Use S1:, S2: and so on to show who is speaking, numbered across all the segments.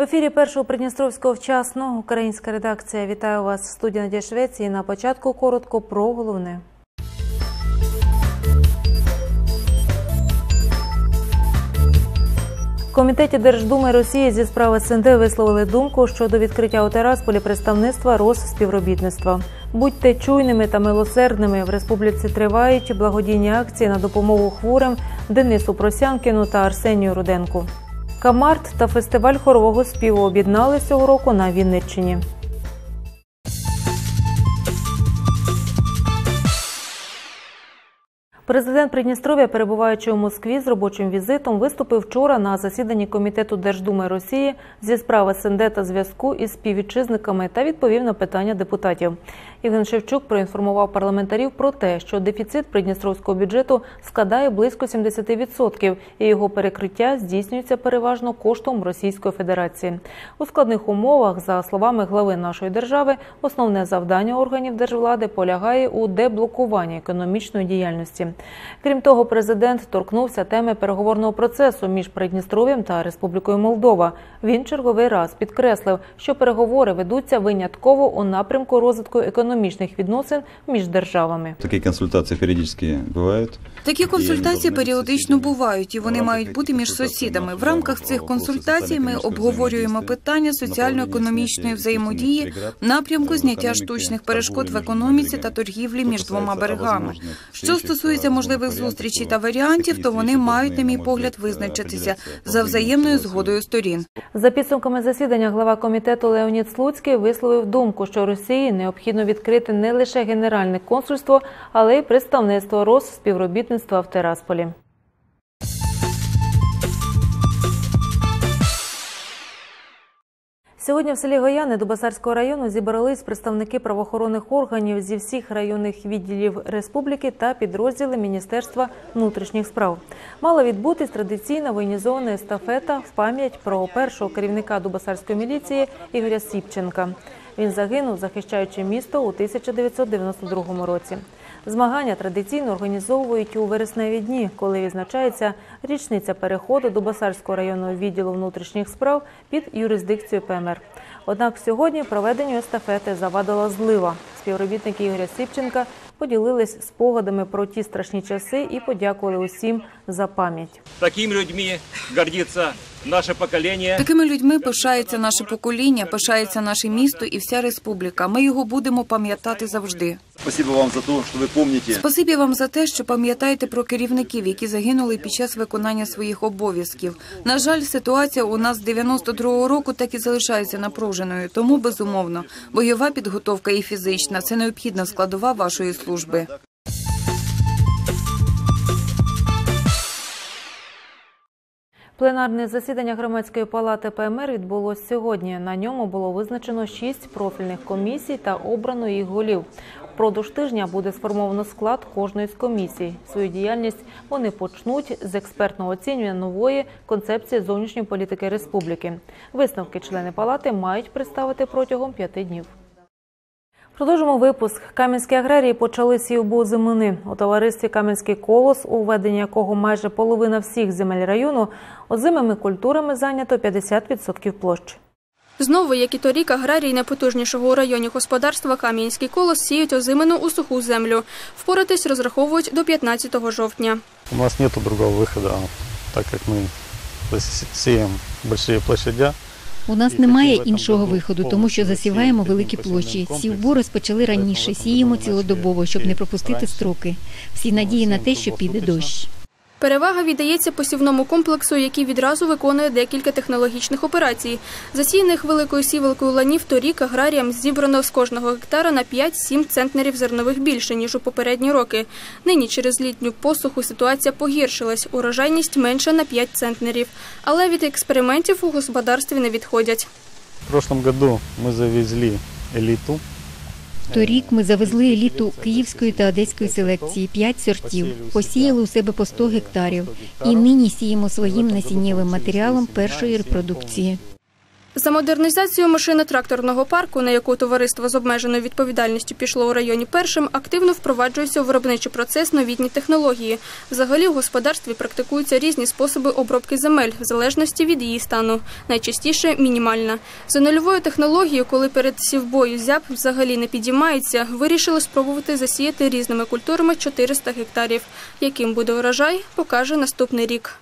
S1: ефірі першого Придністровського вчасно українська редакція. Вітаю вас в студії Надія Швеції. На початку коротко про головне. В комітеті Держдуми Росії зі справи СНД висловили думку щодо відкриття у Терасполі представництва Росспівробітництва. Будьте чуйними та милосердними. В республіці тривають благодійні акції на допомогу хворим Денису Просянкіну та Арсенію Руденку. Камарт та фестиваль хорового співу об'єднали цього року на Вінниччині. Президент Придністров'я, перебуваючи у Москві з робочим візитом, виступив вчора на засіданні комітету Держдуми Росії зі справ СНД та зв'язку із співвітчизниками та відповів на питання депутатів. Євген Шевчук проінформував парламентарів про те, що дефіцит придністровського бюджету складає близько 70%, і його перекриття здійснюється переважно коштом Російської Федерації. У складних умовах, за словами глави нашої держави, основне завдання органів держвлади полягає у деблокуванні економічної діяльності. Крім того, президент торкнувся теми переговорного процесу між Придністров'ям та Республікою Молдова. Він черговий раз підкреслив, що переговори ведуться винятково у напрямку розвитку економічних відносин між державами.
S2: Такі консультації періодично бувають.
S3: Такі консультації періодично бувають, і вони мають бути між сусідами. В рамках цих консультацій ми обговорюємо питання соціально-економічної взаємодії в напрямку зняття штучних перешкод в економіці та торгівлі між двома берегами. Що стосується можливих зустрічей та варіантів, то вони мають, на мій погляд, визначитися за взаємною згодою сторін.
S1: За підсумками засідання глава комітету Леонід Слуцький висловив думку, що Росії необхідно відкрити не лише генеральне консульство, але й представництво Росспівробітництва в Терасполі. Сьогодні в селі Гояни Дубасарського району зібрались представники правоохоронних органів зі всіх районних відділів республіки та підрозділи Міністерства внутрішніх справ. Мала відбутись традиційна воєнізована естафета в пам'ять про першого керівника Дубасарської міліції Ігоря Сіпченка. Він загинув, захищаючи місто у 1992 році. Змагання традиційно організовують у вересневі дні, коли відзначається річниця переходу Дубасарського районного відділу внутрішніх справ під юрисдикцію ПМР. Однак сьогодні проведенню естафети завадила злива. Співробітники Ігоря Сіпченка поділились спогадами про ті страшні часи і подякували усім за пам'ять.
S4: Такими людьми гордиться наше покоління.
S3: Такими людьми пишається наше покоління, пишається наше місто і вся республіка. Ми його будемо пам'ятати завжди.
S2: Спасибо вам за те, що ви пам'ятаєте.
S3: Спасибі вам за те, що пам'ятаєте про керівників, які загинули під час виконання своїх обов'язків. На жаль, ситуація у нас з 92-го року так і залишається напруженою. Тому безумовно, бойова підготовка і фізична це необхідна складова вашої служби.
S1: Пленарне засідання громадської палати ПМР відбулось сьогодні. На ньому було визначено шість профільних комісій та обрано їх голів. Впродовж тижня буде сформовано склад кожної з комісій. Свою діяльність вони почнуть з експертного оцінювання нової концепції зовнішньої політики республіки. Висновки члени палати мають представити протягом п'яти днів. Продовжимо випуск. Кам'янські аграрії почали сівбу озимини. У товаристві Кам'янський колос, у веденні якого майже половина всіх земель району, озимими культурами зайнято 50% площ.
S5: Знову, як і торік, аграрії найпотужнішого у районі господарства Кам'янський колос сіють озимину у суху землю. Впоратись розраховують до 15 жовтня.
S6: У нас нет другого выхода, так как мы сеем большие площадя.
S7: У нас немає іншого виходу, тому що засіваємо великі площі. Сівбу розпочали раніше, сіємо цілодобово, щоб не пропустити строки. Всі надії на те, що піде дощ.
S5: Перевага віддається посівному комплексу, який відразу виконує декілька технологічних операцій. Засіяних великою сівалкою ланів торік аграріям зібрано з кожного гектара на 5-7 центнерів зернових більше, ніж у попередні роки. Нині через літню посуху ситуація погіршилась, урожайність менша на 5 центнерів. Але від експериментів у господарстві не відходять.
S6: В прошлом году мы завезли элиту.
S7: Торік ми завезли еліту київської та одеської селекції, п'ять сортів, посіяли у себе по 100 гектарів. І нині сіємо своїм насіннєвим матеріалом першої репродукції.
S5: За модернізацію машино-тракторного парку, на яку товариство з обмеженою відповідальністю пішло у районі першим, активно впроваджуються у виробничий процес новітні технології. Взагалі в господарстві практикуються різні способи обробки земель в залежності від її стану. Найчастіше мінімальна. За нульовою технологією, коли перед сівбою зяб взагалі не підіймається, вирішили спробувати засіяти різними культурами 400 гектарів. Яким буде урожай, покаже наступний рік.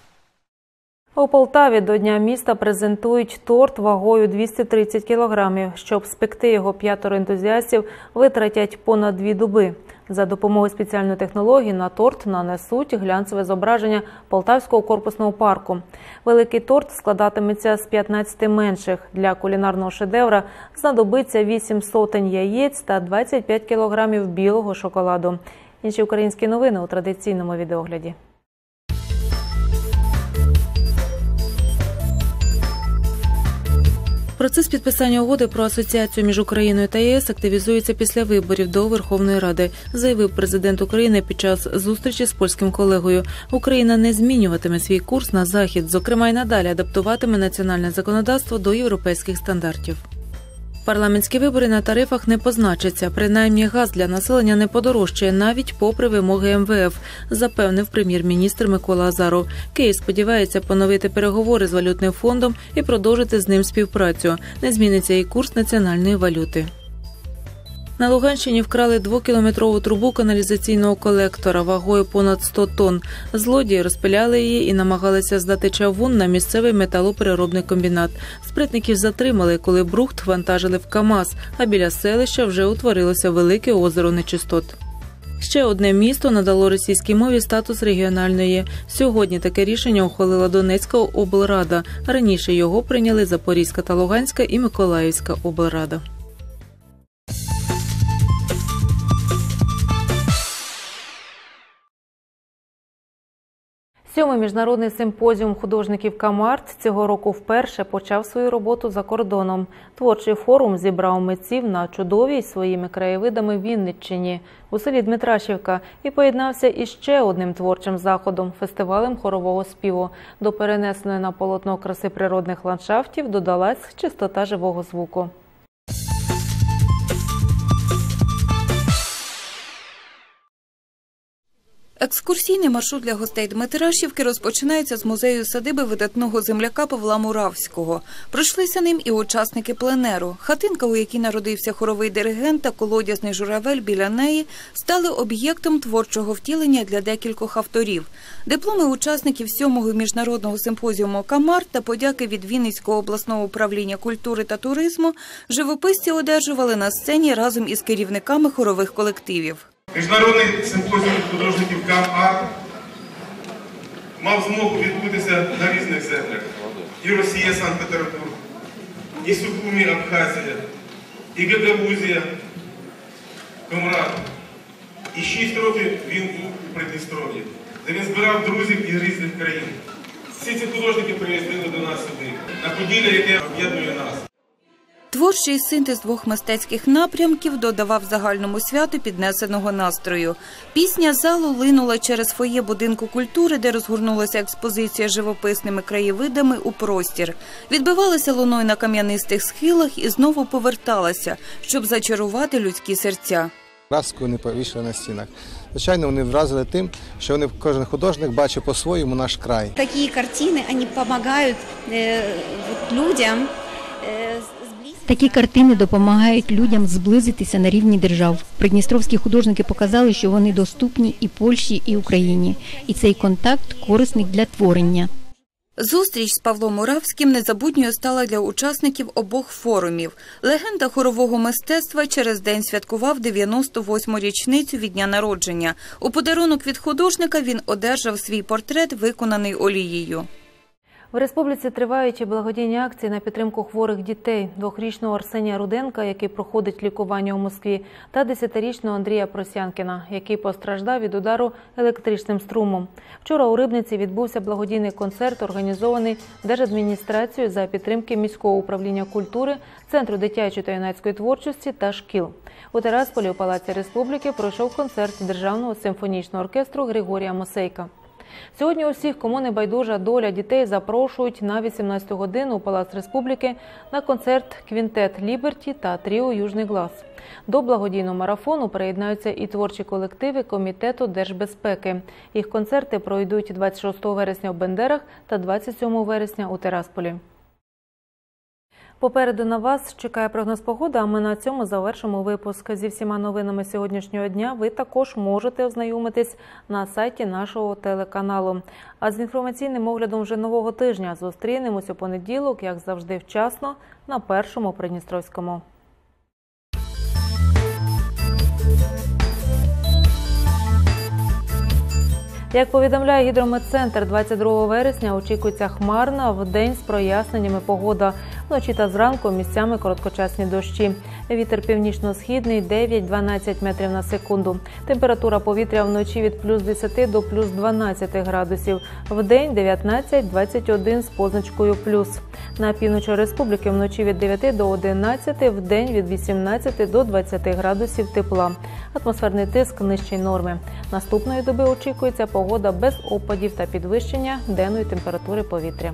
S1: У Полтаві до Дня міста презентують торт вагою 230 кілограмів. Щоб спекти його п'ятеро ентузіастів, витратять понад дві доби. За допомогою спеціальної технології на торт нанесуть глянцеве зображення Полтавського корпусного парку. Великий торт складатиметься з 15 менших. Для кулінарного шедевра знадобиться 8 сотень яєць та 25 кілограмів білого шоколаду. Інші українські новини у традиційному відеогляді. Процес підписання угоди про асоціацію між Україною та ЄС активізується після виборів до Верховної Ради, заявив президент України під час зустрічі з польським колегою. Україна не змінюватиме свій курс на захід, зокрема й надалі адаптуватиме національне законодавство до європейських стандартів. Парламентські вибори на тарифах не позначаться. Принаймні газ для населення не подорожчає навіть попри вимоги МВФ, запевнив прем'єр-міністр Микола Азаров. Київ сподівається поновити переговори з валютним фондом і продовжити з ним співпрацю. Не зміниться і курс національної валюти. На Луганщині вкрали двокілометрову трубу каналізаційного колектора вагою понад 100 тонн. Злодії розпиляли її і намагалися здати чавун на місцевий металопереробний комбінат. Спритників затримали, коли брухт вантажили в КАМАЗ, а біля селища вже утворилося велике озеро нечистот. Ще одне місто надало російській мові статус регіональної. Сьогодні таке рішення ухвалила Донецька облрада. Раніше його прийняли Запорізька та Луганська і Миколаївська облрада. Сьомий міжнародний симпозіум художників Камарт цього року вперше почав свою роботу за кордоном. Творчий форум зібрав митців на чудовій своїми краєвидами Вінниччині у селі Дмитрашівка і поєднався із ще одним творчим заходом фестивалем хорового співу. До перенесеної на полотно краси природних ландшафтів додалась чистота живого звуку.
S3: Екскурсійний маршрут для гостей Дмитрашівки розпочинається з музею садиби видатного земляка Павла Муравського. Пройшлися ним і учасники пленеру. Хатинка, у якій народився хоровий диригент та колодязний журавель біля неї, стали об'єктом творчого втілення для декількох авторів. Дипломи учасників сьомого міжнародного симпозіуму Камар та подяки від Вінницького обласного управління культури та туризму живописці одержували на сцені разом із керівниками хорових колективів.
S8: Міжнародний симпозіум художників КАМ-Арт мав змогу відбутися на різних землях. І Росія, Санкт-Петербург, і Сухумі, Абхазія, і Гагаузія, Комрад. І шість років він був у Придністров'ї, де він збирав друзів із різних країн. Всі ці художники приїздили до нас сюди, на поділля, яке об'єднує нас.
S3: Творчий синтез двох мистецьких напрямків додавав загальному святу піднесеного настрою. Пісня залу линула через фоє будинку культури, де розгорнулася експозиція живописними краєвидами у простір. Відбивалася луною на кам'янистих схилах і знову поверталася, щоб зачарувати людські серця.
S9: Краску не повішали на стінах. Звичайно, вони вразили тим, що вони кожен художник бачить по-своєму наш край.
S10: Такие картины, они помогают э, вот людям э, сблизиться.
S7: Такі картини допомагають людям зблизитися на рівні держав. Придністровські художники показали, що вони доступні і Польщі, і Україні, і цей контакт корисний для творення.
S3: Зустріч з Павлом Муравським незабутньою стала для учасників обох форумів. Легенда хорового мистецтва через день святкував 98-му річницю від дня народження. У подарунок від художника він одержав свій портрет, виконаний олією.
S1: В республіці тривають благодійні акції на підтримку хворих дітей, двохрічного Арсенія Руденка, який проходить лікування у Москві, та десятирічного Андрія Просянкіна, який постраждав від удару електричним струмом. Вчора у Рибниці відбувся благодійний концерт, організований Держадміністрацією за підтримки міського управління культури, центру дитячої та юнацької творчості та шкіл. У Терасполі у Палаці Республіки пройшов концерт Державного симфонічного оркестру Григорія Мосейка. Сьогодні усіх, кому не байдужа доля дітей, запрошують на 18 годину у Палац Республіки на концерт Квінтет Ліберті та Тріо Южний Глас. До благодійного марафону приєднаються і творчі колективи Комітету держбезпеки. Їх концерти пройдуть 26 вересня в Бендерах та 27 вересня у Терасполі. Попереду на вас чекає прогноз погоди, а ми на цьому завершимо випуск. Зі всіма новинами сьогоднішнього дня ви також можете ознайомитись на сайті нашого телеканалу. А з інформаційним оглядом вже нового тижня зустрінемось у понеділок, як завжди, вчасно на першому Придністровському. Як повідомляє гідрометцентр, 22 вересня очікується хмарна день з проясненнями погода. Вночі та зранку місцями короткочасні дощі. Вітер північно-східний 9-12 метрів на секунду. Температура повітря вночі від плюс 10 до плюс 12 градусів. В день 19-21 з позначкою плюс. На півночі республіки вночі від 9 до 11, в день від 18 до 20 градусів тепла. Атмосферний тиск нижчий норми. Наступної доби очікується погода без опадів та підвищення денної температури повітря.